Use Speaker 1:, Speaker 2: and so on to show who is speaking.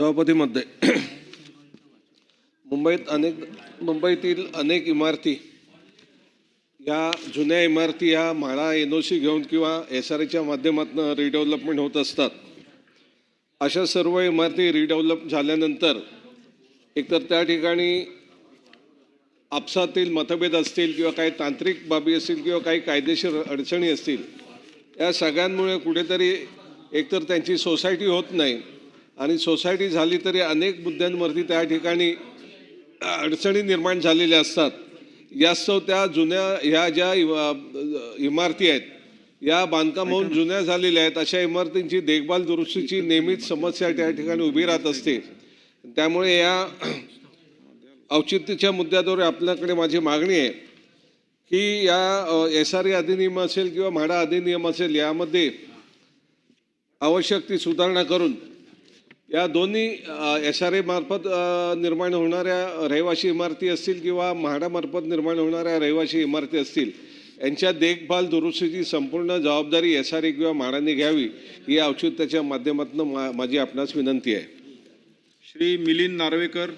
Speaker 1: सभापती महोदय मुंबईत अनेक मुंबईतील अनेक इमारती या जुन्या इमारती ह्या माळा एन ओ सी घेऊन किंवा एस आर एच्या माध्यमातून रिडेव्हलपमेंट होत असतात. अशा सर्व इमारती रिडेव्हलप झाल्यानंतर एकतर त्या ठिकाणी आपसातील मतभेद असतील किंवा काही तांत्रिक बाबी असतील किंवा काही कायदेशीर अडचणी असतील या सगळ्यांमुळे कुठेतरी एकतर त्यांची सोसायटी होत नाही आणि सोसायटी झाली तरी अनेक मुद्द्यांवरती त्या ठिकाणी अडचणी निर्माण झालेल्या असतात. यास्तव त्या जुन्या ह्या ज्या इमा- इमारती आहेत या बांधकाम होऊन जुन्या झालेल्या आहेत अशा इमारतींची देखभाल दुरुस्तीची नेहमीच समस्या त्या ठिकाणी उभी राहत असते. त्यामुळे या औचित्याच्या मुद्द्याद्वारे आपल्याकडे माझी मागणी आहे की या एस आर ए अधिनियम असेल किंवा म्हाडा अधिनियम असेल यामध्ये आवश्यक ती सुधारणा करून या दोन्ही एस आर एमार्फत निर्माण होणाऱ्या रहिवाशी इमारती असतील किंवा म्हाडामार्फत निर्माण होणाऱ्या रहिवाशी इमारती असतील यांच्या देखभाल दुरुस्तीची संपूर्ण जबाबदारी एस आर ए किंवा म्हाडाने घ्यावी ही औचित्याच्या माध्यमातून मा माझी आपणास विनंती आहे.
Speaker 2: श्री मिलिंद नार्वेकर.